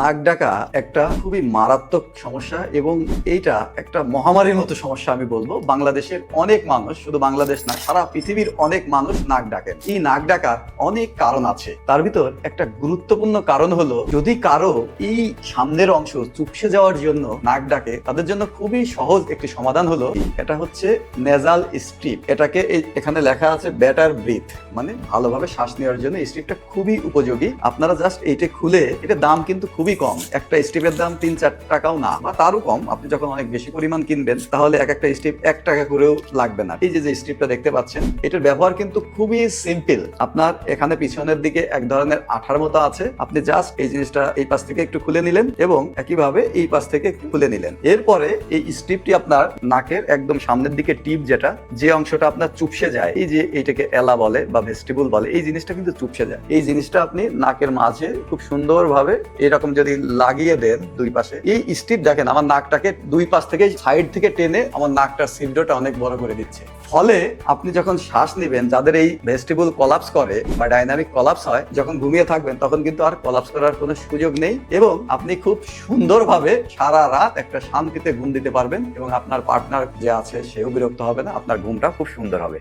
নাক ডাকা একটা খুবই মারাত্মক সমস্যা এবং এইটা একটা মহামারীর মতো সমস্যা আমি বলব। বাংলাদেশের অনেক মানুষ, শুধু বাংলাদেশ না, সারা পৃথিবীর অনেক মানুষ নাক ডাকেন এই নাক ডাকার অনেক কারণ আছে। তার ভিতর একটা গুরুত্বপূর্ণ কারণ হলো, যদি কারও এই সামনের অংশ চুপসে যাওয়ার জন্য নাক ডাকে তাদের জন্য খুবই সহজ একটি সমাধান হলো, এটা হচ্ছে নেজাল স্ট্রিপ এটাকে এখানে লেখা আছে ব্যাটার ব্রিথ মানে ভালোভাবে শ্বাস নেওয়ার জন্য স্ট্রিপটা খুবই উপযোগী। আপনারা জাস্ট এইটা খুলে এটা দাম কিন্তু খুবই কম। একটা স্ট্রিপের দাম তিন, চার টাকাও না, বা তারও কম। আপনি যখন অনেক বেশি পরিমাণ কিনবেন, তাহলে এক একটা স্ট্রিপ এক টাকা করেও লাগবে না। এই যে স্ট্রিপটা দেখতে পাচ্ছেন, এটার ব্যবহার কিন্তু খুবই সিম্পল। আপনার এখানে পিছনের দিকে এক ধরনের আঠার মতো আছে। আপনি জাস্ট এই জিনিসটা এই পাশ থেকে একটু খুলে নিলেন এবং একইভাবে এই পাশ থেকে খুলে নিলেন। এরপরে এই স্ট্রিপটি আপনার নাকের একদম সামনের দিকে টিপ যেটা, যে অংশটা আপনার চুপসে যায়, এই যে এইটাকে এলা বলে বা ভেস্টিবুল বলে, এই জিনিসটা কিন্তু চুপসে যায়। এই জিনিসটা আপনি নাকের মাঝে খুব সুন্দরভাবে এরকম যদি লাগিয়ে দেন দুই পাশে, এই স্ট্রিপ দেখেন আমার নাকটাকে দুই পাশ থেকে সাইড থেকে টেনে আমার নাকটার সিন্ডোটা অনেক বড় করে দিচ্ছে। ফলে আপনি যখন শ্বাস নেবেন, যাদের এই ভেস্টিবুল কলাপস করে বা ডাইনামিক কলাপস হয়, যখন ঘুমিয়ে থাকবেন, তখন কিন্তু আর কলাপস করার কোনো সুযোগ নেই এবং আপনি খুব সুন্দরভাবে সারা রাত একটা শান্তিতে ঘুম দিতে পারবেন এবং আপনার পার্টনার যে আছে, সেও বিরক্ত হবে না, আপনার ঘুমটা খুব সুন্দর হবে।